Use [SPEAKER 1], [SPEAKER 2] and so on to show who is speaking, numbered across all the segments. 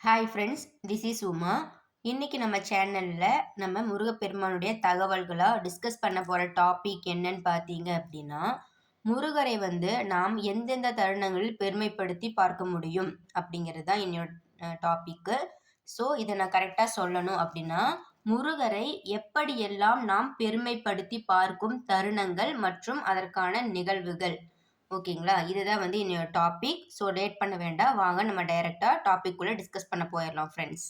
[SPEAKER 1] Hi friends this is Uma இன்னைக்கு நம்ம சேனலில் நம்ம முருகப்பெருமானுடைய தகவல்களாக டிஸ்கஸ் பண்ண போகிற டாபிக் என்னன்னு பார்த்தீங்க அப்படின்னா முருகரை வந்து நாம் எந்தெந்த தருணங்களில் பெருமைப்படுத்தி பார்க்க முடியும் அப்படிங்கிறது தான் என்னோட டாப்பிக்கு ஸோ இதை நான் கரெக்டாக சொல்லணும் அப்படின்னா முருகரை எப்படியெல்லாம் நாம் பெருமைப்படுத்தி பார்க்கும் தருணங்கள் மற்றும் அதற்கான நிகழ்வுகள் ஓகேங்களா? இதுதான் வந்து என்னோட டாபிக் ஸோ லேட் பண்ண வேண்டாம். வாங்க நம்ம டைரெக்டாக டாபிக்குள்ளே டிஸ்கஸ் பண்ண போயிடலாம் ஃப்ரெண்ட்ஸ்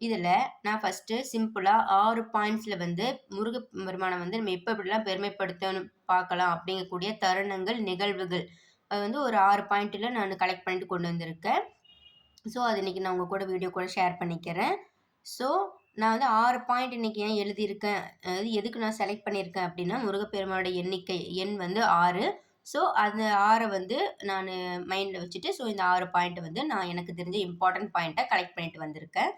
[SPEAKER 1] இதில் நான் ஃபஸ்ட்டு சிம்பிளாக ஆறு பாயிண்ட்ஸில் வந்து முருக பெருமானை வந்து நம்ம எப்போ இப்படிலாம் பெருமைப்படுத்தணும் பார்க்கலாம் அப்படிங்கக்கூடிய தருணங்கள் நிகழ்வுகள். அது வந்து ஒரு ஆறு பாயிண்ட்டில் நான் கலெக்ட் பண்ணிட்டு கொண்டு வந்திருக்கேன். ஸோ அது இன்றைக்கி நான் உங்கள் கூட வீடியோ கூட ஷேர் பண்ணிக்கிறேன். ஸோ நான் வந்து ஆறு பாயிண்ட் இன்றைக்கி ஏன் எழுதியிருக்கேன்? அது எதுக்கு நான் செலக்ட் பண்ணியிருக்கேன் அப்படின்னா முருகப்பெருமானோட எண்ணிக்கை எண் வந்து ஆறு. ஸோ அந்த ஆறை வந்து நான் மைண்டில் வச்சுட்டு ஸோ இந்த ஆறு பாயிண்ட்டை வந்து நான் எனக்கு தெரிஞ்ச இம்பார்ட்டன்ட் பாயிண்ட்டை கலெக்ட் பண்ணிட்டு வந்திருக்கேன்.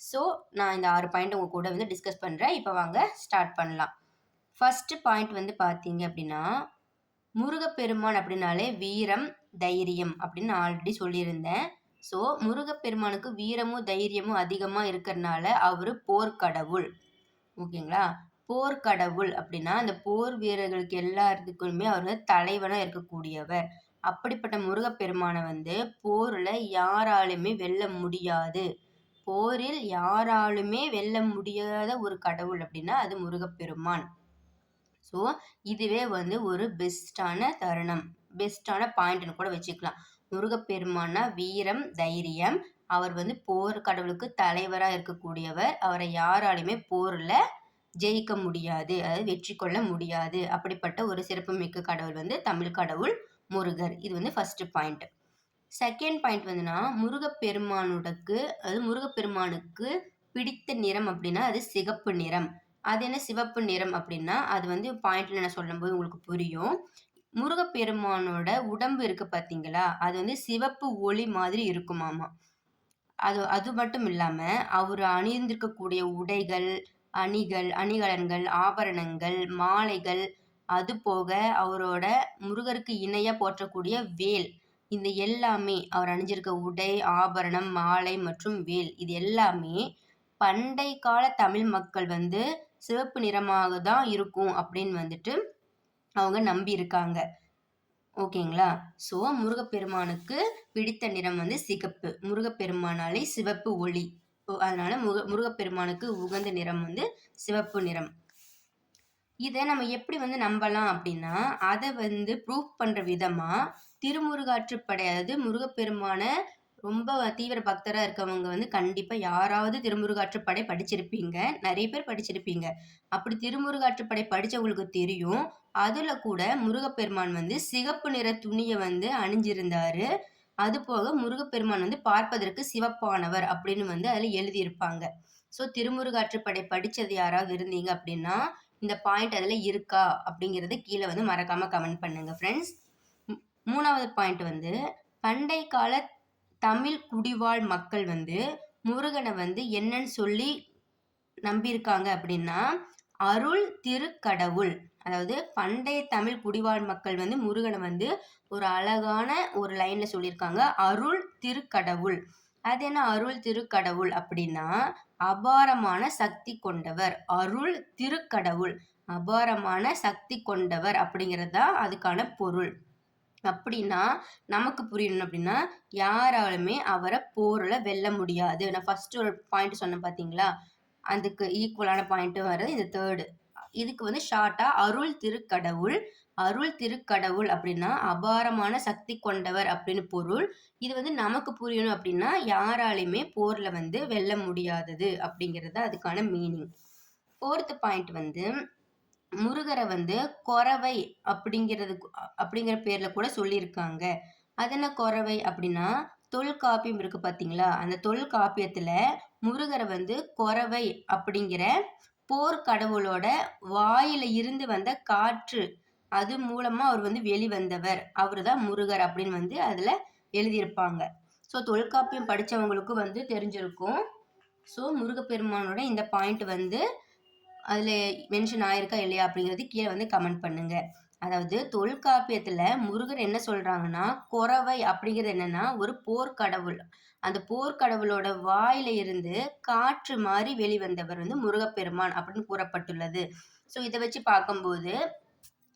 [SPEAKER 1] ஸோ நான் இந்த ஆறு பாயிண்ட் உங்கள் கூட வந்து டிஸ்கஸ் பண்ணுறேன் இப்போ வாங்க ஸ்டார்ட் பண்ணலாம். ஃபஸ்ட்டு பாயிண்ட் வந்து பார்த்தீங்க அப்படின்னா முருகப்பெருமான் அப்படின்னாலே வீரம் தைரியம் அப்படின்னு நான் ஆல்ரெடி சொல்லியிருந்தேன். ஸோ முருகப்பெருமானுக்கு வீரமும் தைரியமும் அதிகமாக இருக்கிறனால அவர் போர்க்கடவுள். ஓகேங்களா? போர்க்கடவுள் அப்படின்னா அந்த போர் வீரர்களுக்கு எல்லாத்துக்குமே அவர் வந்து தலைவனாக இருக்கக்கூடியவர். அப்படிப்பட்ட முருகப்பெருமானை வந்து போரில் யாராலுமே வெல்ல முடியாது. போரில் யாராலுமே வெல்ல முடியாத ஒரு கடவுள் அப்படின்னா அது முருகப்பெருமான். ஸோ இதுவே வந்து ஒரு பெஸ்ட்டான தருணம். பெஸ்ட்டான பாயிண்ட்னு கூட வச்சுக்கலாம். முருகப்பெருமானா வீரம் தைரியம். அவர் வந்து போர் கடவுளுக்கு தலைவராக இருக்கக்கூடியவர். அவரை யாராலுமே போரில் ஜெயிக்க முடியாது அதாவது வெற்றி கொள்ள முடியாது. அப்படிப்பட்ட ஒரு சிறப்புமிக்க கடவுள் வந்து தமிழ் கடவுள் முருகர். இது வந்து ஃபர்ஸ்ட் பாயிண்ட் செகண்ட் பாயிண்ட் வந்துன்னா முருகப்பெருமானுடக்கு அதாவது முருகப்பெருமானுக்கு பிடித்த நிறம் அப்படின்னா அது சிகப்பு நிறம். அது என்ன சிவப்பு நிறம் அப்படின்னா அது வந்து பாயிண்ட்ல நான் சொல்லும்போது உங்களுக்கு புரியும். முருகப்பெருமானோட உடம்பு இருக்கு பார்த்தீங்களா? அது வந்து சிவப்பு ஒளி மாதிரி இருக்குமாமா. அது அது மட்டும் இல்லாம அவர் அணிந்திருக்கக்கூடிய உடைகள் அணிகள் அணிகலன்கள் ஆபரணங்கள் மாலைகள் அது போக அவரோட முருகருக்கு இணையாக போற்றக்கூடிய வேல். இந்த எல்லாமே அவர் அணிஞ்சிருக்க உடை ஆபரணம் மாலை மற்றும் வேல். இது எல்லாமே பண்டை கால தமிழ் மக்கள் வந்து சிவப்பு நிறமாக தான் இருக்கும் அப்படின்னு வந்துட்டு அவங்க நம்பி இருக்காங்க ஓகேங்களா? ஸோ முருகப்பெருமானுக்கு பிடித்த நிறம் வந்து சிகப்பு. முருகப்பெருமானாலே சிவப்பு ஒளி. அதனால முக முருகப்பெருமானுக்கு உகந்த நிறம் வந்து சிவப்பு நிறம். இதை நம்ம எப்படி வந்து நம்பலாம் அப்படின்னா அதை வந்து ப்ரூஃப் பண்ணுற விதமாக திருமுருகாற்றுப்படை அதாவது முருகப்பெருமான ரொம்ப தீவிர பக்தராக இருக்கவங்க வந்து கண்டிப்பாக யாராவது திருமுருகாற்றுப்படை படிச்சிருப்பீங்க. நிறைய பேர் படிச்சிருப்பீங்க. அப்படி திருமுருகாற்றுப்படை படித்தவங்களுக்கு தெரியும். அதில் கூட முருகப்பெருமான் வந்து சிகப்பு நிற துணியை வந்து அணிஞ்சிருந்தாரு. அதுபோக முருகப்பெருமான் வந்து பார்ப்பதற்கு சிவப்பானவர் அப்படின்னு வந்து அதில் எழுதியிருப்பாங்க. ஸோ திருமுருகாற்றுப்படை படித்தது யாராவது இருந்தீங்க அப்படின்னா இந்த பாயிண்ட் அதில் இருக்கா அப்படிங்கிறது கீழே வந்து மறக்காமல் கமெண்ட் பண்ணுங்க ஃப்ரெண்ட்ஸ் மூணாவது பாயிண்ட் வந்து பண்டை கால தமிழ் குடிவாழ் மக்கள் வந்து முருகனை வந்து என்னன்னு சொல்லி நம்பியிருக்காங்க அப்படின்னா அருள் திருக்கடவுள். அதாவது பண்டைய தமிழ் குடிவாழ் மக்கள் வந்து முருகனை வந்து ஒரு அழகான ஒரு லைன்ல சொல்லியிருக்காங்க. அருள் திருக்கடவுள். அது என்ன? அருள் திருக்கடவுள் அப்படின்னா அபாரமான சக்தி கொண்டவர். அருள் திருக்கடவுள். அபாரமான சக்தி கொண்டவர் அப்படிங்கிறது தான் அதுக்கான பொருள். அப்படின்னா நமக்கு புரியணும் அப்படின்னா யாராலுமே அவரை போரில் வெல்ல முடியாது. நான் ஃபர்ஸ்ட் ஒரு பாயிண்ட் சொன்னேன் பார்த்தீங்களா அதுக்கு ஈக்குவலான பாயிண்ட்டும் வர்றது இந்த தேர்டு இதுக்கு வந்து ஷார்ட்டாக அருள் திருக்கடவுள் அருள் திருக்கடவுள் அப்படின்னா அபாரமான சக்தி கொண்டவர் அப்படின்னு பொருள். இது வந்து நமக்கு புரியணும் அப்படின்னா யாராலையுமே போரில் வந்து வெல்ல முடியாதது அப்படிங்கிறது அதுக்கான மீனிங் ஃபோர்த்து பாயிண்ட் வந்து முருகரை வந்து கொறவை அப்படிங்கிறது அப்படிங்கிற பேரில் கூட சொல்லியிருக்காங்க. அது என்ன குறவை அப்படின்னா தொல்காப்பியம் இருக்கு பார்த்தீங்களா அந்த தொல்காப்பியத்தில் முருகரை வந்து குறவை அப்படிங்கிற போர்க்கடவுளோட வாயில இருந்து வந்த காற்று அது மூலமா அவர் வந்து வெளிவந்தவர். அவர் தான் முருகர் அப்படின்னு வந்து அதுல எழுதியிருப்பாங்க. ஸோ தொல்காப்பியம் படித்தவங்களுக்கும் வந்து தெரிஞ்சிருக்கும். ஸோ முருகப்பெருமானோட இந்த பாயிண்ட் வந்து அதில் மென்ஷன் ஆயிருக்கா இல்லையா அப்படிங்கிறது கீழே வந்து கமெண்ட் பண்ணுங்கள் அதாவது தொல்காப்பியத்துல முருகர் என்ன சொல்றாங்கன்னா குறவை அப்படிங்கிறது என்னன்னா ஒரு போர்க்கடவுள் அந்த போர்க்கடவுளோட வாயில இருந்து காற்று மாதிரி வெளிவந்தவர் வந்து முருகப்பெருமான் அப்படின்னு கூறப்பட்டுள்ளது. ஸோ இதை வச்சு பார்க்கும்போது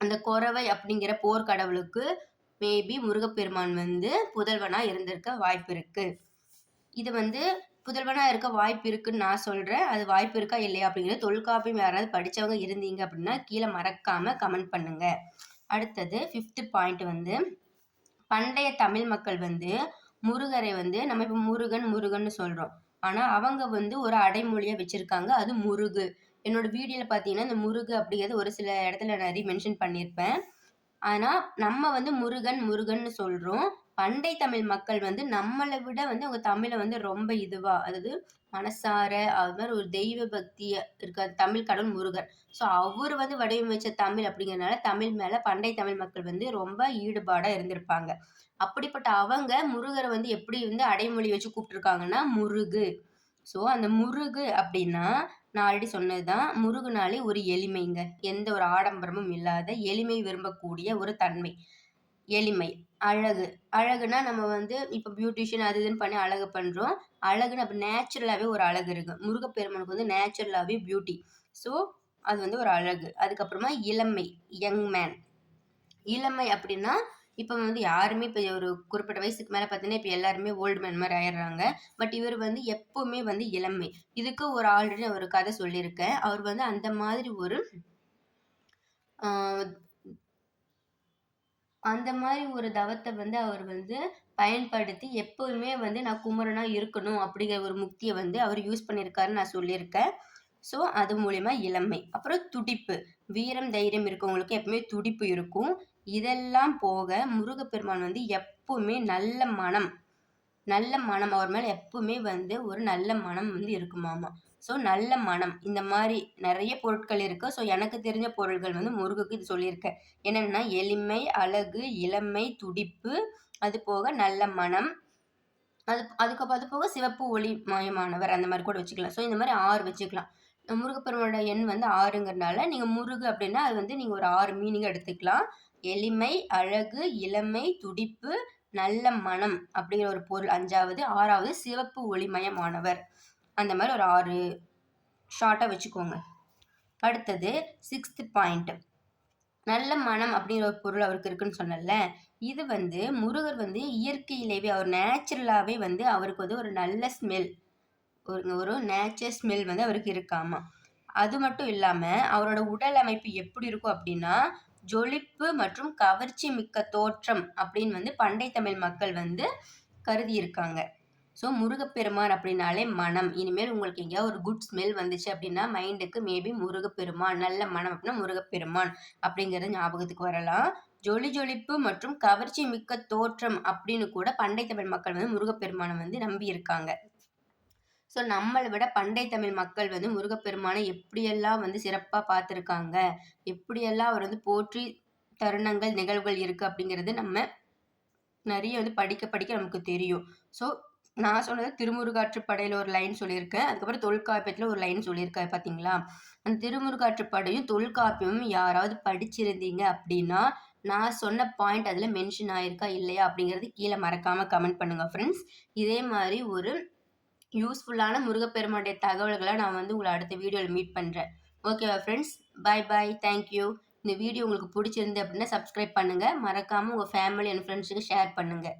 [SPEAKER 1] அந்த குறவை அப்படிங்கிற போர்க்கடவுளுக்கு மேபி முருகப்பெருமான் வந்து புதல்வனா இருந்திருக்க வாய்ப்பு இருக்கு. இது வந்து புதல்வனாக இருக்க வாய்ப்பு இருக்குன்னு நான் சொல்கிறேன் அது வாய்ப்பு இருக்கா இல்லையா அப்படிங்கிறது தொல்காப்பியம் யாராவது படிச்சவங்க இருந்தீங்க அப்படின்னா கீழே மறக்காமல் கமெண்ட் பண்ணுங்க. அடுத்தது ஃபிஃப்த்து பாயிண்ட் வந்து பண்டைய தமிழ் மக்கள் வந்து முருகரை வந்து நம்ம இப்போ முருகன் முருகன்னு சொல்கிறோம் ஆனால் அவங்க வந்து ஒரு அடைமொழியை வச்சுருக்காங்க. அது முருகு. என்னோட வீடியோவில் பார்த்தீங்கன்னா இந்த முருகு அப்படிங்கிறது ஒரு சில இடத்துல நிறைய மென்ஷன் பண்ணியிருப்பேன். ஆனால் நம்ம வந்து முருகன் முருகன்னு சொல்கிறோம் பண்டை தமிழ் மக்கள் வந்து நம்மளை விட வந்து அவங்க தமிழை வந்து ரொம்ப இதுவா அதாவது மனசார அது மாதிரி ஒரு தெய்வ பக்தி இருக்க தமிழ் கடவுள் முருகர் ஸோ அவர் வந்து வடிவமைச்ச தமிழ் அப்படிங்கிறதுனால தமிழ் மேல பண்டை தமிழ் மக்கள் வந்து ரொம்ப ஈடுபாடா இருந்திருப்பாங்க. அப்படிப்பட்ட அவங்க முருகரை வந்து எப்படி வந்து அடைமொழி வச்சு கூப்பிட்டுருக்காங்கன்னா முருகு. ஸோ அந்த முருகு அப்படின்னா நான் ஆல்ரெடி சொன்னது தான் முருகுனாலே ஒரு எளிமைங்க. எந்த ஒரு ஆடம்பரமும் இல்லாத எளிமை விரும்பக்கூடிய ஒரு தன்மை. எளிமை. அழகு. அழகுனா நம்ம வந்து இப்போ பியூட்டிஷியன் அது இதுன்னு பண்ணி அழகு பண்ணுறோம் அழகுன்னு அப்போ நேச்சுரலாகவே ஒரு அழகு இருக்கு. முருகப்பெருமனுக்கு வந்து நேச்சுரலாகவே பியூட்டி ஸோ அது வந்து ஒரு அழகு. அதுக்கப்புறமா இளமை யங் மேன் இளமை அப்படின்னா இப்போ வந்து யாருமே இப்போ ஒரு குறிப்பிட்ட வயசுக்கு மேலே பார்த்தீங்கன்னா இப்போ எல்லாருமே ஓல்டு மேன் மாதிரி ஆயிடுறாங்க. பட் இவர் வந்து எப்போவுமே வந்து இளமை. இதுக்கு ஒரு ஆல்ரெடி ஒரு கதை சொல்லியிருக்கேன். அவர் வந்து அந்த மாதிரி ஒரு அந்த மாதிரி ஒரு தவத்தை வந்து அவர் வந்து பயன்படுத்தி எப்பவுமே வந்து நான் குமரனா இருக்கணும் அப்படிங்கிற ஒரு முக்தியை வந்து அவர் யூஸ் பண்ணியிருக்காருன்னு நான் சொல்லியிருக்கேன். ஸோ அது மூலயமா இளமை. அப்புறம் துடிப்பு. வீரம் தைரியம் இருக்கவங்களுக்கு எப்பவுமே துடிப்பு இருக்கும். இதெல்லாம் போக முருகப்பெருமான் வந்து எப்பவுமே நல்ல மனம். நல்ல மனம். அவர் மேல எப்பவுமே வந்து ஒரு நல்ல மனம் வந்து இருக்குமாமா ஸோ நல்ல மனம். இந்த மாதிரி நிறைய பொருட்கள் இருக்கு. ஸோ எனக்கு தெரிஞ்ச பொருட்கள் வந்து முருகுக்கு இது சொல்லியிருக்கேன் என்னென்னா எளிமை அழகு இளமை துடிப்பு அது போக நல்ல மனம். அது அதுக்கப்புறம் அது போக சிவப்பு ஒளி மயமானவர் அந்த மாதிரி கூட வச்சுக்கலாம். ஸோ இந்த மாதிரி ஆறு வச்சுக்கலாம். முருகப்பெருமானோட எண் வந்து ஆறுங்கிறனால நீங்கள் முருகு அப்படின்னா அது வந்து நீங்கள் ஒரு ஆறு மீனிங் எடுத்துக்கலாம். எளிமை அழகு இளமை துடிப்பு நல்ல மனம் அப்படிங்கிற ஒரு பொருள். அஞ்சாவது ஆறாவது சிவப்பு ஒளிமயமானவர். அந்த மாதிரி ஒரு ஆறு ஷார்ட்டாக வச்சுக்கோங்க. அடுத்தது சிக்ஸ்த் பாயிண்ட் நல்ல மனம் அப்படிங்கிற ஒரு பொருள் அவருக்கு இருக்குன்னு சொன்னல இது வந்து முருகர் வந்து இயற்கையிலேயே அவர் நேச்சுரலாகவே வந்து அவருக்கு வந்து ஒரு நல்ல ஸ்மெல் ஒரு ஒரு நேச்சர் ஸ்மெல் வந்து அவருக்கு இருக்காமா. அது மட்டும் இல்லாமல் அவரோட உடல் அமைப்பு எப்படி இருக்கும் அப்படின்னா ஜொலிப்பு மற்றும் கவர்ச்சி மிக்க தோற்றம் அப்படின்னு வந்து பண்டை தமிழ் மக்கள் வந்து கருதி இருக்காங்க ஸோ முருகப்பெருமான் அப்படின்னாலே மனம். இனிமேல் உங்களுக்கு எங்கேயாவது ஒரு குட் ஸ்மெல் வந்துச்சு அப்படின்னா மைண்டுக்கு மேபி முருகப்பெருமான் நல்ல மனம் அப்படின்னா முருகப்பெருமான் அப்படிங்கிறது ஞாபகத்துக்கு வரலாம். ஜொலி ஜொலிப்பு மற்றும் கவர்ச்சி மிக்க தோற்றம் அப்படின்னு கூட பண்டை தமிழ் மக்கள் வந்து முருகப்பெருமானை வந்து நம்பி இருக்காங்க ஸோ நம்மளை விட பண்டை தமிழ் மக்கள் வந்து முருகப்பெருமானை எப்படியெல்லாம் வந்து சிறப்பாக பார்த்துருக்காங்க? எப்படியெல்லாம் அவர் வந்து போற்றி தருணங்கள் நிகழ்வுகள் இருக்குது அப்படிங்கிறது நம்ம நிறைய வந்து படிக்க படிக்க நமக்கு தெரியும். ஸோ நான் சொன்னது திருமுருகாற்றுப்படையில் ஒரு லைன் சொல்லியிருக்கேன். அதுக்கப்புறம் தொல்காப்பியத்தில் ஒரு லைன் சொல்லியிருக்கேன் பார்த்தீங்களா அந்த திருமுருகாற்றுப்படையும் தொல்காப்பியமும் யாராவது படிச்சிருந்தீங்க அப்படின்னா நான் சொன்ன பாயிண்ட் அதில் மென்ஷன் ஆயிருக்கா இல்லையா அப்படிங்கிறது கீழே மறக்காமல் கமெண்ட் பண்ணுங்கள் ஃப்ரெண்ட்ஸ் இதே மாதிரி ஒரு யூஸ்ஃபுல்லான முருகப்பெருமானுடைய தகவல்களை நான் வந்து உங்களை அடுத்த வீடியோவில் மீட் பண்ணுறேன் ஓகேவா friends bye bye thank you இந்த வீடியோ உங்களுக்கு பிடிச்சிருந்து அப்படின்னா சப்ஸ்கிரைப் பண்ணுங்கள் மறக்காமல் உங்கள் ஃபேமிலி அண்ட் ஃப்ரெண்ட்ஸுக்கு ஷேர் பண்ணுங்கள்